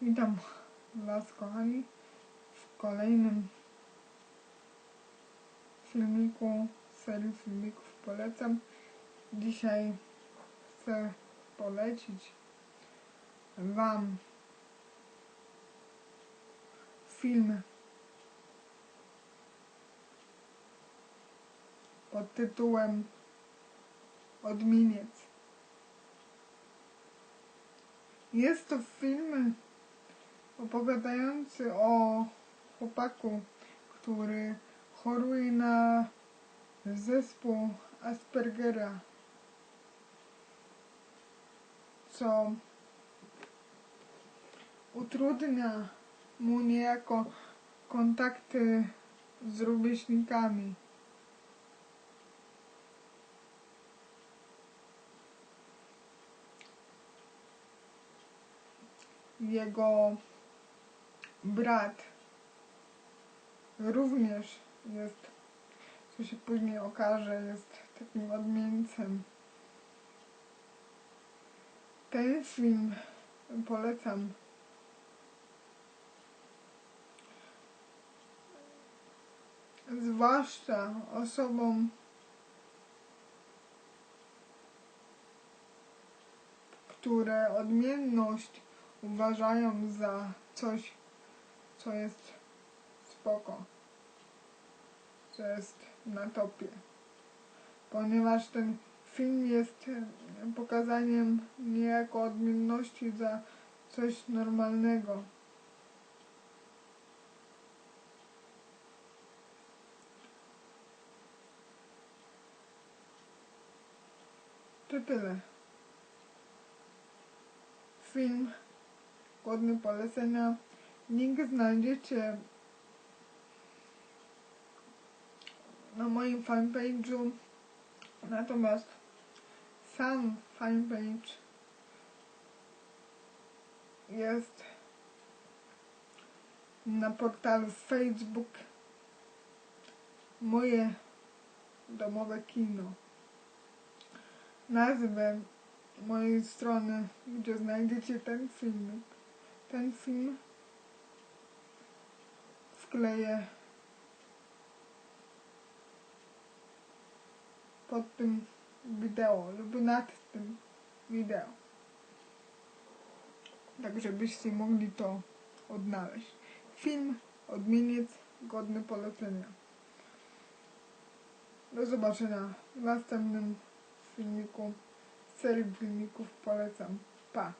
Witam Was kochani w kolejnym filmiku serii filmików polecam. Dzisiaj chcę polecić Wam film pod tytułem Odminiec. Jest to film opowiadający o chłopaku, który choruje na zespół Aspergera, co utrudnia mu niejako kontakty z rówieśnikami. Jego brat również jest, co się później okaże, jest takim odmieńcem. Ten film polecam. Zwłaszcza osobom, które odmienność uważają za coś, co jest spoko, co jest na topie. Ponieważ ten film jest pokazaniem niejako odmienności za coś normalnego. To tyle. Film godny polecenia. Link znajdziecie na moim fanpage'u. Natomiast sam fanpage jest na portalu Facebook moje domowe kino. Nazwę mojej strony, gdzie znajdziecie ten filmik, ten film wkleję pod tym wideo lub nad tym wideo. Tak, żebyście mogli to odnaleźć. Film Odmieniec godny polecenia. Do zobaczenia w następnym filmiku serii filmików polecam. Pa!